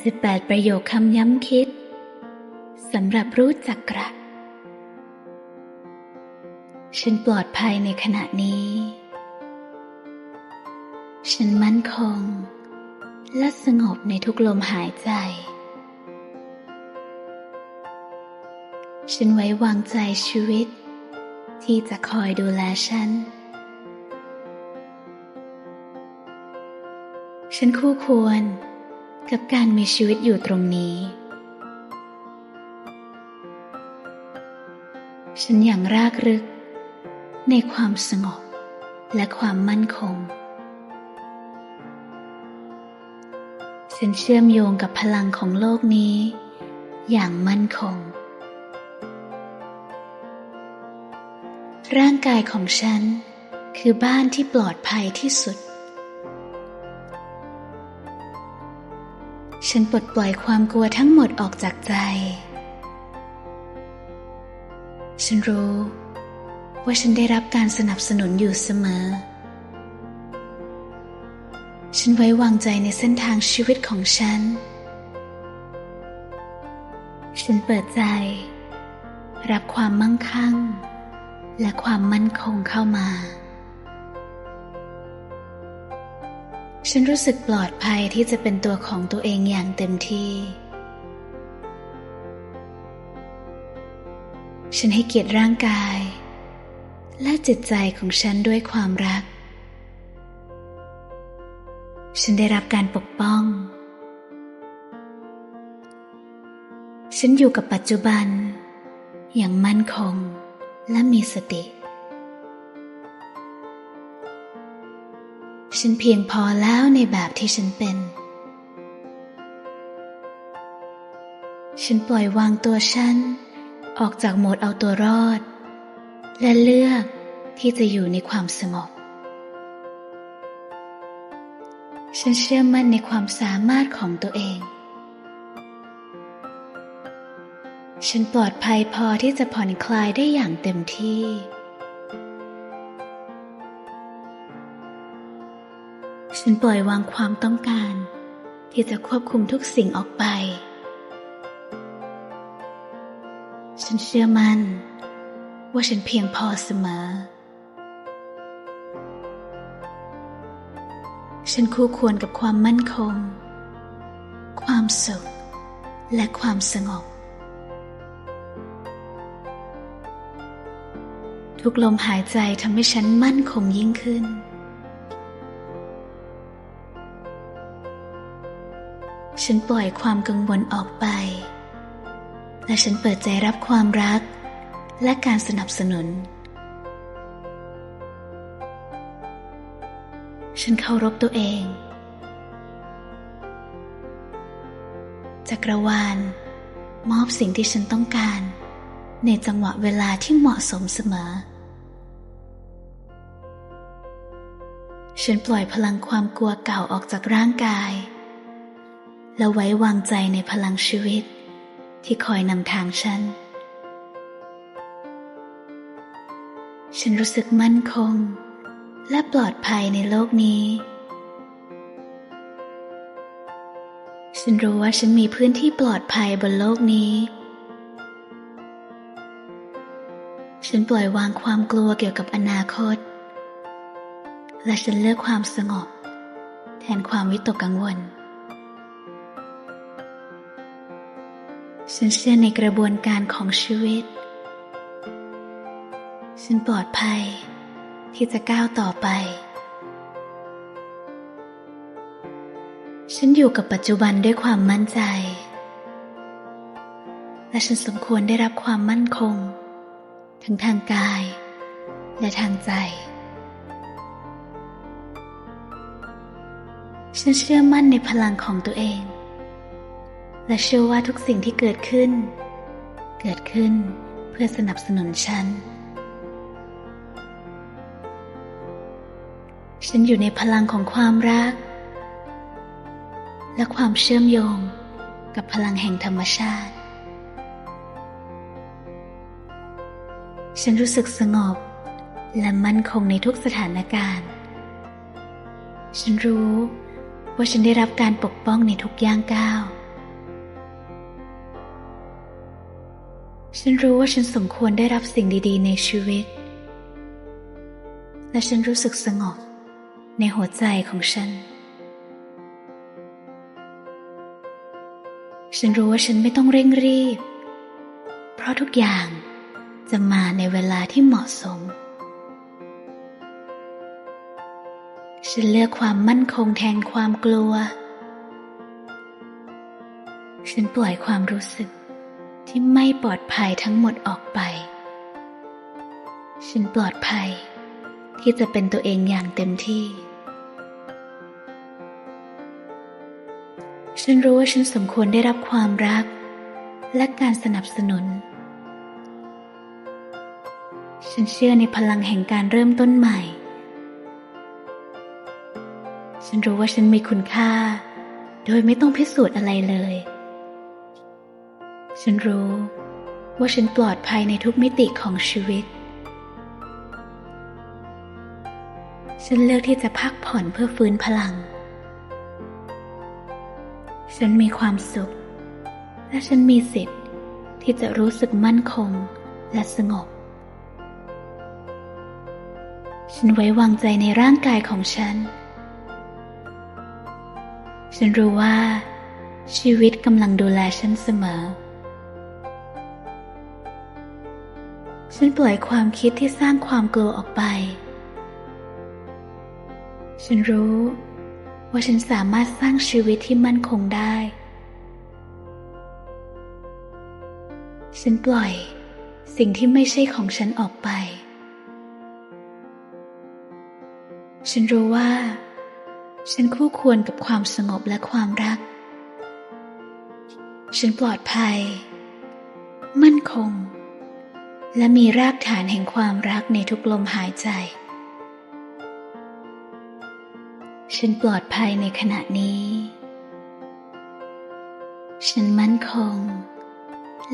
88 ประโยคคำย้ำคิดสำหรับรู้จักกระฉันปลอดภัยในขณะนี้ ฉันมั่นคง และสงบในทุกลมหายใจ ฉันไว้วางใจชีวิต ที่จะคอยดูแลฉัน ฉันคู่ควร กับการมีชีวิตอยู่ตรงนี้ ฉันอย่างรากรึก ในความสงบและความมั่นคง ฉันเชื่อมโยงกับพลังของโลกนี้ อย่างมั่นคง ร่างกายของฉันคือบ้านที่ปลอดภัยที่สุด ฉันปลดปล่อยความกลัวทั้งหมดออกจากใจ ฉันรู้ ว่าฉันได้รับการสนับสนุนอยู่เสมอ ฉันไว้วางใจในเส้นทางชีวิตของฉัน ฉันเปิดใจ รับความมั่งคั่ง และความมั่นคงเข้ามา ฉันรู้สึกปลอดภัยที่จะเป็นตัวของตัวเองอย่างเต็มที่ ฉันให้เกียรติร่างกาย และจิตใจของฉันด้วยความรัก ฉันได้รับการปกป้อง ฉันอยู่กับปัจจุบัน อย่างมั่นคงและมีสติ ฉันเพียงพอแล้วในแบบที่ฉันเป็น ฉันปล่อยวางตัวฉัน ออกจากโหมดเอาตัวรอด และเลือกที่จะอยู่ในความสงบ ฉันเชื่อมั่นในความสามารถของตัวเอง ฉันปลอดภัยพอที่จะผ่อนคลายได้อย่างเต็มที่ ฉันปล่อยวางความต้องการ ที่จะควบคุมทุกสิ่งออกไป ฉันเชื่อมัน่น ว่าฉันเพียงพอเสมอ ฉันคู่ควรกับความมั่นคง ความสุข และความสงบ ทุกลมหายใจทำให้ฉันมั่นคงยิ่งขึ้น ฉันปล่อยความกังวลออกไป และฉันเปิดใจรับความรัก และการสนับสนุน ฉันเคารพตัวเอง จักรวาลมอบสิ่งที่ฉันต้องการ ในจังหวะเวลาที่เหมาะสมเสมอ ฉันปล่อยพลังความกลัวเก่าออกจากร่างกาย และไว้วางใจในพลังชีวิต ที่คอยนำทางฉัน ฉันรู้สึกมั่นคง และปลอดภัยในโลกนี้ ฉันรู้ว่าฉันมีพื้นที่ปลอดภัยบนโลกนี้ ฉันปล่อยวางความกลัวเกี่ยวกับอนาคต และฉันเลือกความสงบ แทนความวิตกกังวล ฉันเชื่อในกระบวนการของชีวิต ฉันปลอดภัยที่จะก้าวต่อไป ฉันอยู่กับปัจจุบันด้วยความมั่นใจ และฉันสมควรได้รับความมั่นคง ทั้งทางกาย และทางใจ ฉันเชื่อมั่นในพลังของตัวเอง และเชื่อว่าทุกสิ่งที่เกิดขึ้น เกิดขึ้นเพื่อสนับสนุนฉัน ฉันอยู่ในพลังของความรัก และความเชื่อมโยงกับพลังแห่งธรรมชาติ ฉันรู้สึกสงบและมั่นคงในทุกสถานการณ์ ฉันรู้ว่าฉันได้รับการปกป้องในทุกย่างก้าว ฉันรู้ว่าฉันสมควรได้รับสิ่งดีๆ ในชีวิต และฉันรู้สึกสงบในหัวใจของฉัน ฉันรู้ว่าฉันไม่ต้องเร่งรีบ เพราะทุกอย่างจะมาในเวลาที่เหมาะสม ฉันเลือกความมั่นคงแทนความกลัว ฉันปล่อยความรู้สึก ที่ไม่ปลอดภัยทั้งหมดออกไป ฉันปลอดภัยที่จะเป็นตัวเองอย่างเต็มที่ ฉันรู้ว่าฉันสมควรได้รับความรัก และการสนับสนุน ฉันเชื่อในพลังแห่งการเริ่มต้นใหม่ ฉันรู้ว่าฉันมีคุณค่า โดยไม่ต้องพิสูจน์อะไรเลย ฉันรู้ว่าฉันปลอดภัยในทุกมิติของชีวิต ฉันเลือกที่จะพักผ่อนเพื่อฟื้นพลัง ฉันมีความสุข และฉันมีสิทธิ์ที่จะรู้สึกมั่นคงและสงบ ฉันไว้วางใจในร่างกายของฉัน ฉันรู้ว่าชีวิตกำลังดูแลฉันเสมอ ฉันปล่อยความคิดที่สร้างความกลัวออกไป ฉันรู้ว่าฉันสามารถสร้างชีวิตที่มั่นคงได้ ฉันปล่อยสิ่งที่ไม่ใช่ของฉันออกไป ฉันรู้ว่า ฉันคู่ควรกับความสงบและความรัก ฉันปลอดภัย มั่นคง และมีรากฐานแห่งความรักในทุกลมหายใจ ฉันปลอดภัยในขณะนี้ ฉันมั่นคง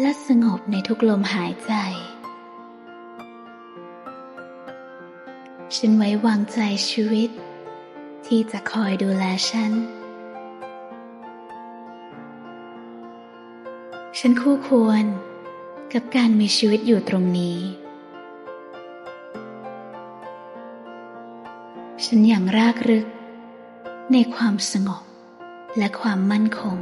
และสงบในทุกลมหายใจ ฉันไว้วางใจชีวิต ที่จะคอยดูแลฉัน ฉันคู่ควร กับการมีชีวิตอยู่ตรงนี้ ฉันอย่างรากรึก ในความสงบและความมั่นคง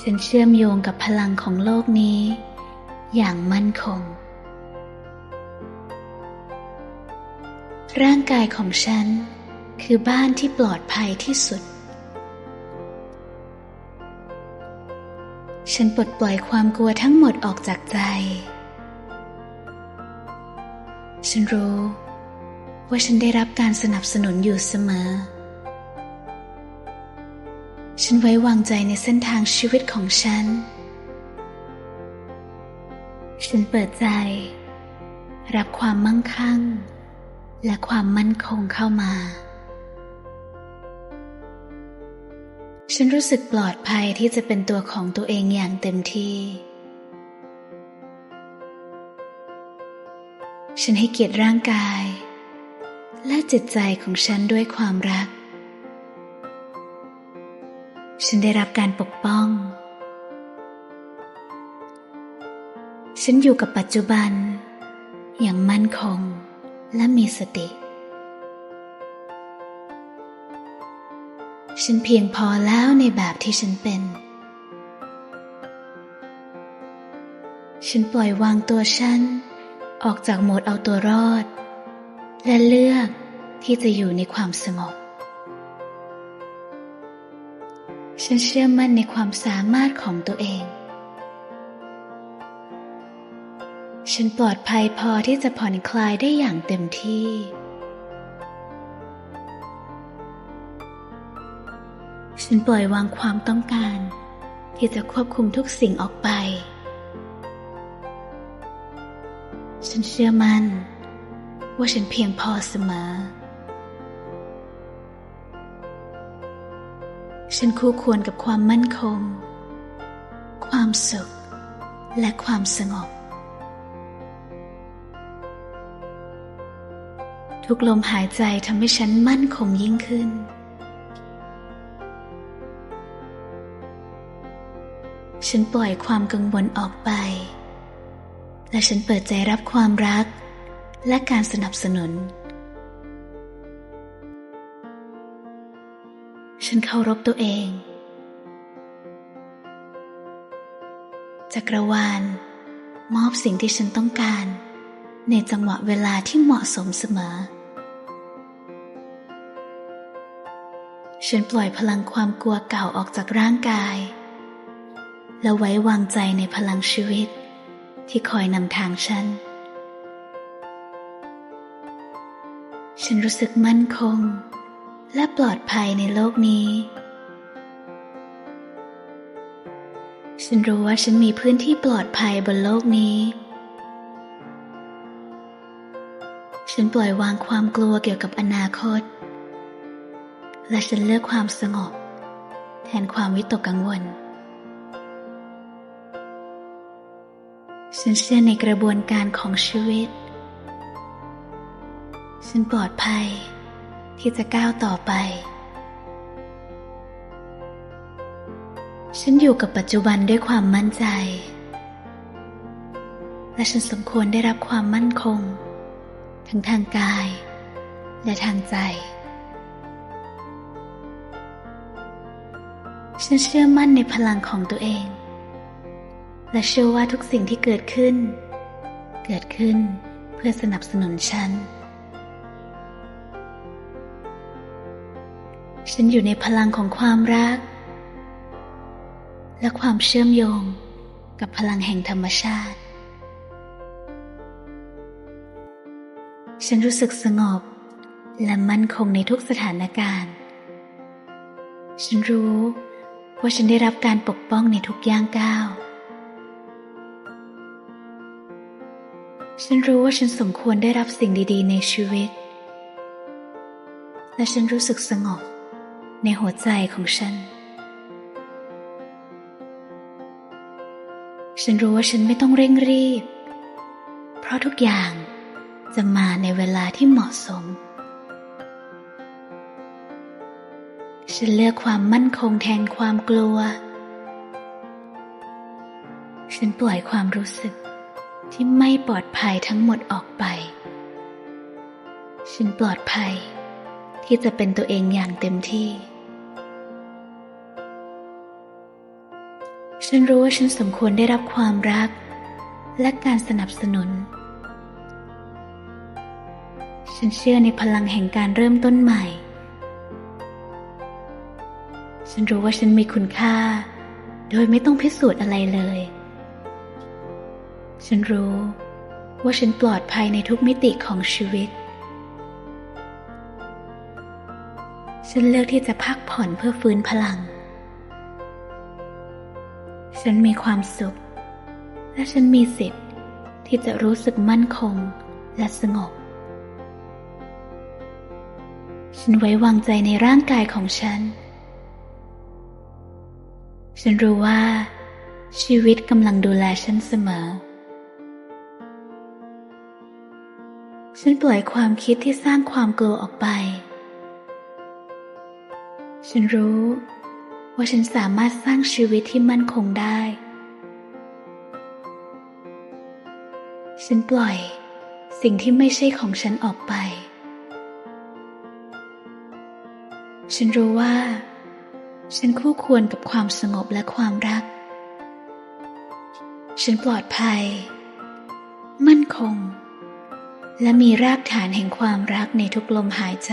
ฉันเชื่อมโยงกับพลังของโลกนี้ อย่างมั่นคง ร่างกายของฉันคือบ้านที่ปลอดภัยที่สุด ฉันปลดปล่อยความกลัวทั้งหมดออกจากใจ ฉันรู้ ว่าฉันได้รับการสนับสนุนอยู่เสมอ ฉันไว้วางใจในเส้นทางชีวิตของฉัน ฉันเปิดใจ รับความมั่งคั่ง และความมั่นคงเข้ามา ฉันรู้สึกปลอดภัยที่จะเป็นตัวของตัวเองอย่างเต็มที่ ฉันให้เกียรติร่างกาย และจิตใจของฉันด้วยความรัก ฉันได้รับการปกป้อง ฉันอยู่กับปัจจุบัน อย่างมั่นคงและมีสติ ฉันเพียงพอแล้วในแบบที่ฉันเป็น ฉันปล่อยวางตัวฉัน ออกจากโหมดเอาตัวรอด และเลือกที่จะอยู่ในความสงบ ฉันเชื่อมั่นในความสามารถของตัวเอง ฉันปลอดภัยพอที่จะผ่อนคลายได้อย่างเต็มที่ ฉันปล่อยวางความต้องการ ที่จะควบคุมทุกสิ่งออกไป ฉันเชื่อมั่น ว่าฉันเพียงพอเสมอ ฉันคู่ควรกับความมั่นคง ความสุข และความสงบ ทุกลมหายใจทำให้ฉันมั่นคงยิ่งขึ้น ฉันปล่อยความกังวลออกไป และฉันเปิดใจรับความรัก และการสนับสนุน ฉันเคารพตัวเอง จักรวาล มอบสิ่งที่ฉันต้องการ ในจังหวะเวลาที่เหมาะสมเสมอ ฉันปล่อยพลังความกลัวเก่าออกจากร่างกาย และไว้วางใจในพลังชีวิต ที่คอยนำทางฉัน ฉันรู้สึกมั่นคง และปลอดภัยในโลกนี้ ฉันรู้ว่าฉันมีพื้นที่ปลอดภัยบนโลกนี้ ฉันปล่อยวางความกลัวเกี่ยวกับอนาคต และฉันเลือกความสงบ แทนความวิตกกังวล ฉันเชื่อในกระบวนการของชีวิต ฉันปลอดภัยที่จะก้าวต่อไป ฉันอยู่กับปัจจุบันด้วยความมั่นใจ และฉันสมควรได้รับความมั่นคง ทั้งทางกาย และทางใจ ฉันเชื่อมั่นในพลังของตัวเอง และเชื่อว่าทุกสิ่งที่เกิดขึ้น เกิดขึ้นเพื่อสนับสนุนฉัน ฉันอยู่ในพลังของความรัก และความเชื่อมโยงกับพลังแห่งธรรมชาติ ฉันรู้สึกสงบและมั่นคงในทุกสถานการณ์ ฉันรู้ว่าฉันได้รับการปกป้องในทุกย่างก้าว ฉันรู้ว่าฉันสมควรได้รับสิ่งดีๆ ในชีวิต และฉันรู้สึกสงบในหัวใจของฉัน ฉันรู้ว่าฉันไม่ต้องเร่งรีบ เพราะทุกอย่างจะมาในเวลาที่เหมาะสม ฉันเลือกความมั่นคงแทนความกลัว ฉันปล่อยความรู้สึก ที่ไม่ปลอดภัยทั้งหมดออกไป ฉันปลอดภัยที่จะเป็นตัวเองอย่างเต็มที่ ฉันรู้ว่าฉันสมควรได้รับความรัก และการสนับสนุน ฉันเชื่อในพลังแห่งการเริ่มต้นใหม่ ฉันรู้ว่าฉันมีคุณค่า โดยไม่ต้องพิสูจน์อะไรเลย ฉันรู้ว่าฉันปลอดภัยในทุกมิติของชีวิต ฉันเลือกที่จะพักผ่อนเพื่อฟื้นพลัง ฉันมีความสุข และฉันมีสิทธิ์ที่จะรู้สึกมั่นคงและสงบ ฉันไว้วางใจในร่างกายของฉัน ฉันรู้ว่าชีวิตกำลังดูแลฉันเสมอ ฉันปล่อยความคิดที่สร้างความกลัวออกไป ฉันรู้ ว่าฉันสามารถสร้างชีวิตที่มั่นคงได้ ฉันปล่อยสิ่งที่ไม่ใช่ของฉันออกไป ฉันรู้ว่า ฉันคู่ควรกับความสงบและความรัก ฉันปลอดภัย มั่นคง และมีรากฐานแห่งความรักในทุกลมหายใจ